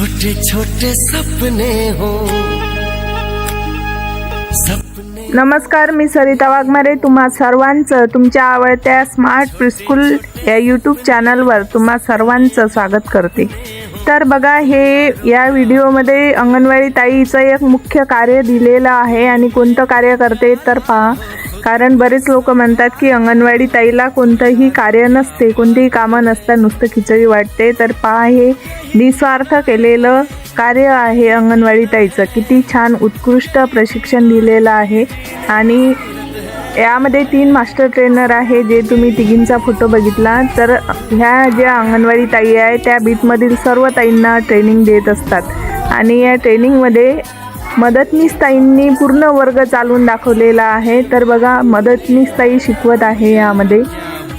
छोटे छोटे सपने हो। सपने नमस्कार मी सरिता वाघमारे. तुम्हा सर्वांचं तुमच्या आवडत्या स्मार्ट प्रिस्कूल या यूट्यूब चॅनलवर तुम्हा सर्वांचं स्वागत करते. तर बघा हे या व्हिडिओमध्ये अंगणवाडी ताईचं एक मुख्य कार्य दिलेलं आहे आणि कोणतं कार्य करते? तर पहा कारण बरेच लोक म्हणतात की अंगणवाडी ताईला कोणतंही कार्य नसते कोणतीही कामं नसतात नुसतं खिचडी वाटते. तर पहा हे निस्वार्थ केलेलं कार्य आहे अंगणवाडी ताईचं. किती छान उत्कृष्ट प्रशिक्षण दिलेलं आहे. आणि यामध्ये तीन मास्टर ट्रेनर आहे जे तुम्ही तिघींचा फोटो बघितला. तर ह्या ज्या अंगणवाडी ताई आहे त्या बीटमधील सर्व ताईंना ट्रेनिंग देत असतात. आणि या ट्रेनिंगमध्ये मदतनीस ताईंनी पूर्ण वर्ग चालवून दाखवलेला आहे. तर बघा मदतनीस ताई शिकवत आहे यामध्ये.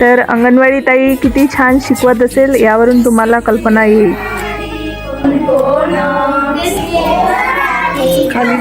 तर अंगणवाडी ताई किती छान शिकवत असेल यावरून तुम्हाला कल्पना येईल. खाली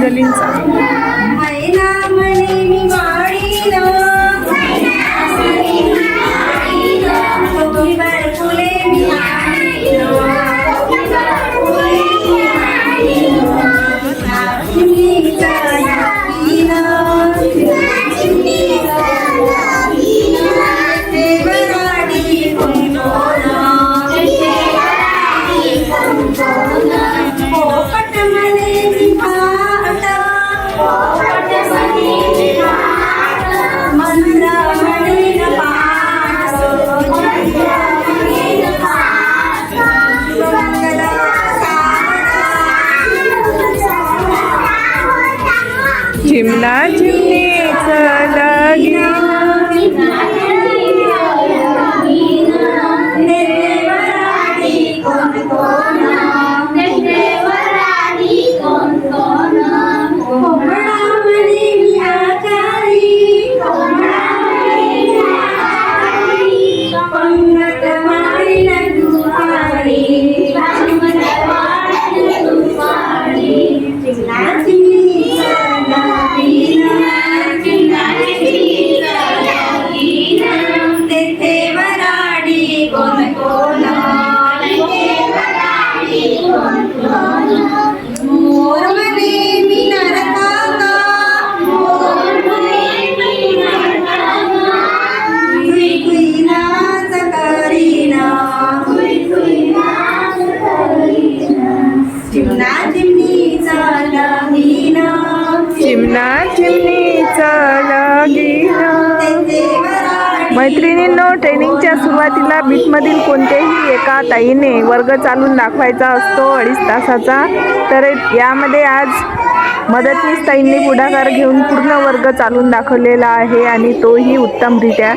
मैत्रिणींनो ट्रेनिंगच्या सुरुवातीला बीटमधील कोणत्याही एका ताईने वर्ग चालून दाखवायचा असतो अडीच तासाचा तर यामध्ये आज मदतनीस ताईंनी पुढाकार घेऊन पूर्ण वर्ग चालून दाखवलेला आहे आणि तोही उत्तमरित्या.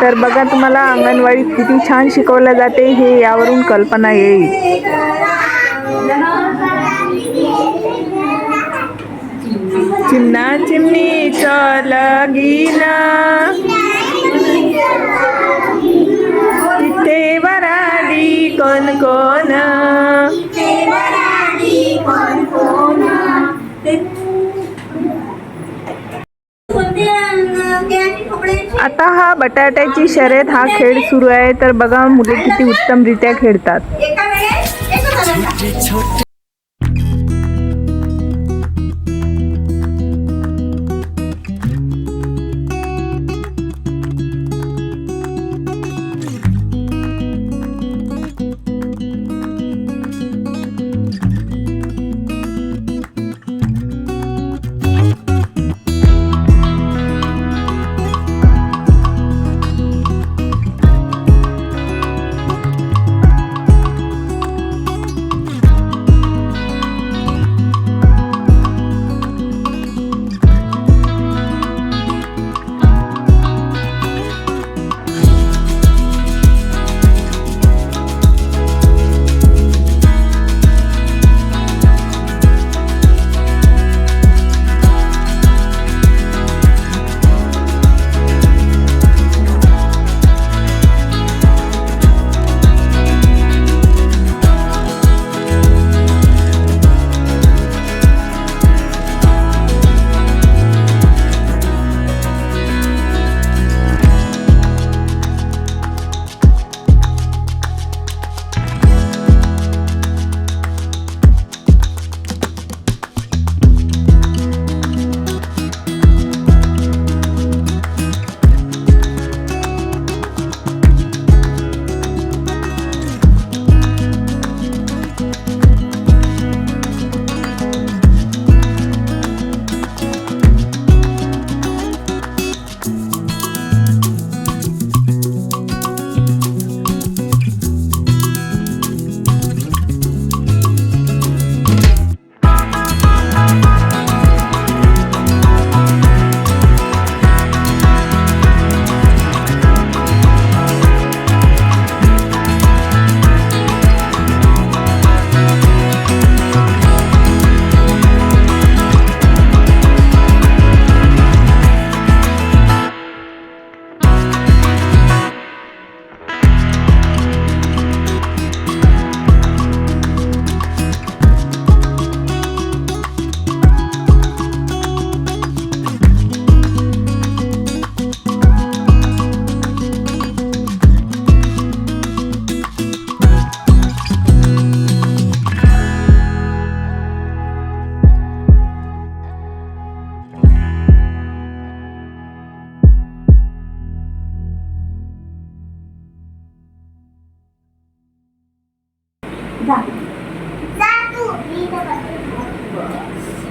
तर बघा तुम्हाला अंगणवाडीत किती छान शिकवलं जाते हे यावरून कल्पना येईल. चिमणा चिमणीचं लगीन. कोण कोण? आता हा बटाट्याची शर्यत हा खेळ सुरू आहे. तर बघा मुले किती उत्तमरित्या खेळतात.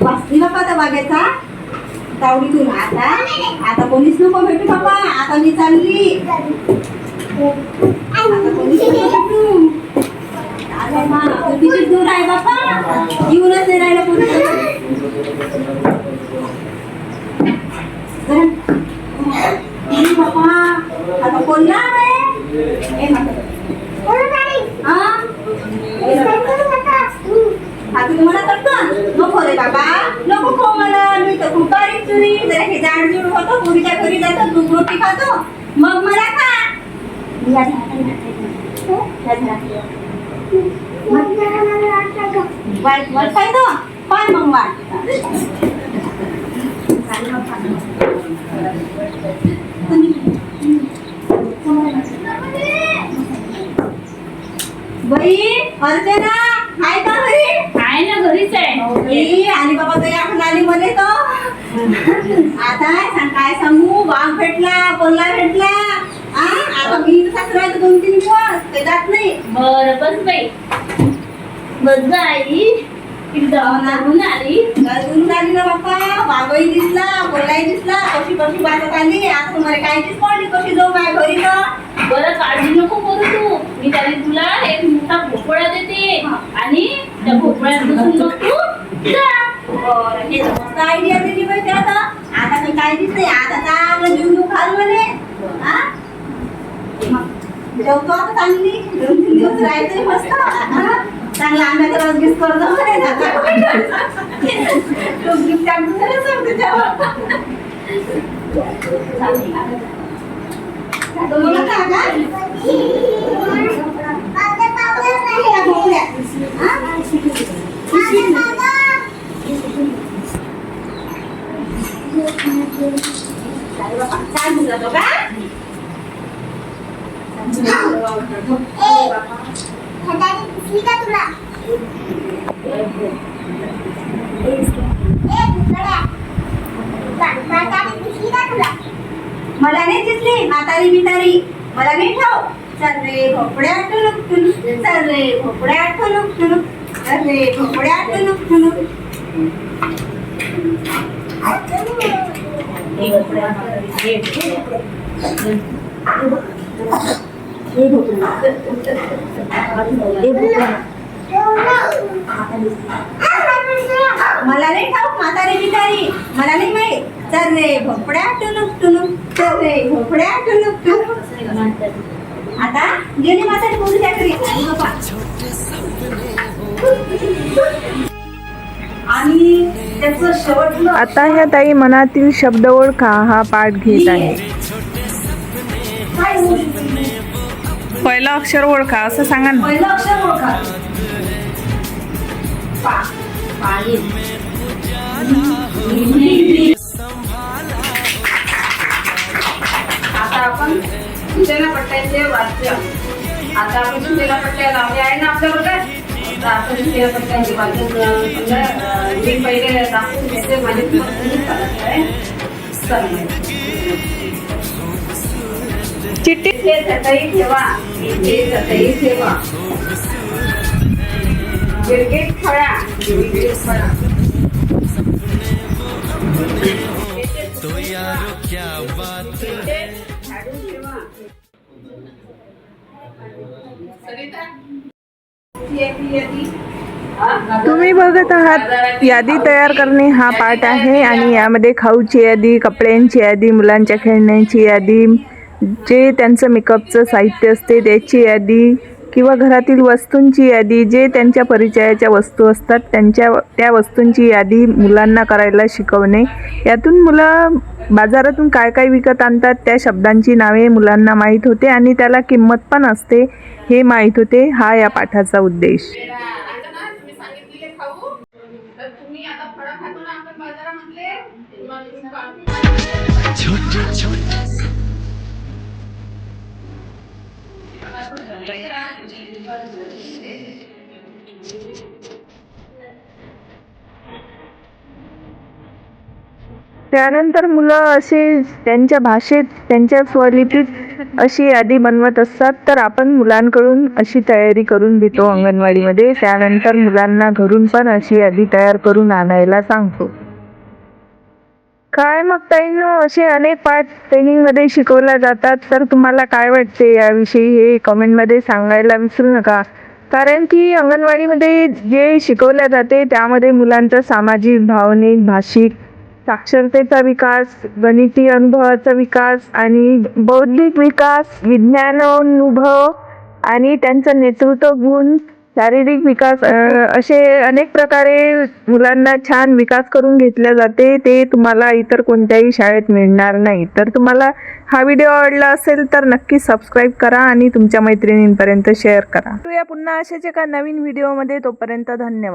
वाचली बाबा त्या बागेचा तावडीतून आता आता कोणीच नको भेटू बाबा आता मी चालली आता कोणीच नको भेटू अरे मा, तू किती दूर आहे बाबा येऊनच नाही राहिलं कोणी नाही बाबा आता कोणला आहे ए, हा? आता तुम्हाला करतो नको रे बाबा. नको खो मला मी तर खूप बारीक तुरी जरा हे जाडजूड होतो पुरीच्या घरी जातो दूध रोटी खातो. मग मला खा. हाताने हाताने. या. वाट पाय मग वाट बाई अर्चना हाय का घरी? आहे ना घरीच आहे. बाई, आणि बाबा काही आठवण आली मले तो आता सांग काय सांगू? वाघ भेटला कोल्हा भेटला. आ? आता मी सासरा दोन तीन दिवस ते जात नाही. बर बस बाई. बस ग आई. किती दवाखान्यातून आली. घरून आली ना बाप्पा. वाघही दिसला कोल्हाही दिसला. कशी कशी बाजत आली? आता तुम्हाला काय दिस पडली कशी जाऊ माझ्या घरी तर. बरं काळजी नको करू तू. मी त्याने तुला एक मोठा भोपळा देते. आणि त्या भोपळ्यात बसून मग तू जा. मस्त आयडिया दिली पाहिजे आता. आता मी काय दिसते आता चांगलं जीव जीव खाल म्हणे. हा? जेवतो आता चांगली. दोन तीन दिवस राहायचं मस्त. हा? चांगला आंब्याचा रस गिस करतो म्हणे तो गिफ्ट त्याच्यावर तो मला का का? हे भोपळ्या. हा? काय बाबा, काय मुलगा तो का? मला नाही दिसली म्हातारी बितारी मला नाही ठाव. चालले रे भोपड्या टुनुक टुनुक चल रे भोपड्या टुनुक टुनुक चल रे भोपड्या टुनुक टुनुक मला नाही ठाऊक म्हातारी बितारी मला नाही माहीत. चल रे भोपड्या टुनुक टुनुक चल रे भोपड्या टुनुक टुनुक. आता गेली म्हातारी पोरीच्या घरी आणि आता ह्या ताई मनातील शब्द ओळखा हा पाठ घेत आहे? पहिलं अक्षर ओळखा असं सांगा ना. पहिलं अक्षर ओळखा. पा पाणी आपण पट्ट्यांचे वाच्य आता आपण सुचना पट्ट्या आहे ना आपल्याकडे आता आपण सुचना पट्ट्यांचे मी पहिले दाखवून घेते माझे इथे चटई ठेवा इथे चटई ठेवा. गिरगिट खळा गिरगिट खळा तो यारो क्या बात तुम्ही बघत आहात यादी तयार करणे हा पाठ आहे आणि यामध्ये खाऊची यादी कपड्यांची यादी मुलांच्या खेळण्यांची यादी जे त्यांचं मेकअपचं साहित्य असते त्याची यादी किंवा घरातील वस्तूंची यादी जे त्यांच्या परिचयाच्या वस्तू असतात त्यांच्या त्या वस्तूंची यादी मुलांना करायला शिकवणे. यातून मुलं बाजारातून काय काय विकत आणतात त्या शब्दांची नावे मुलांना माहीत होते आणि त्याला किंमत पण असते हे माहीत होते. हा या पाठाचा उद्देश. आता ना त्यानंतर मुलं असे त्यांच्या भाषेत त्यांच्या स्वलिपीत अशी यादी बनवत असतात. तर आपण मुलांकडून अशी तयारी करून घेतो अंगणवाडीमध्ये. त्यानंतर मुलांना घरून पण अशी यादी तयार करून आणायला सांगतो. काय मग ताईनो असे अनेक पाठ ट्रेनिंगमध्ये शिकवल्या जातात. तर तुम्हाला काय वाटते याविषयी हे कमेंटमध्ये सांगायला विसरू नका. कारण की अंगणवाडीमध्ये जे शिकवल्या जाते त्यामध्ये मुलांचा सामाजिक भावनिक भाषिक साक्षरतेचा विकास गणिती अनुभवाचा विकास आणि बौद्धिक विकास विज्ञानानुभव आणि त्यांचं नेतृत्व गुण शारीरिक विकास असे अनेक प्रकारे मुलांना छान विकास करून घेतल्या जाते. ते तुम्हाला इतर कोणत्याही शाळेत मिळणार नाही. तर तुम्हाला हा व्हिडिओ आवडला असेल तर नक्की सबस्क्राईब करा आणि तुमच्या मैत्रिणींपर्यंत शेअर करा. या पुन्हा अशाच एका नवीन व्हिडिओमध्ये. तोपर्यंत धन्यवाद.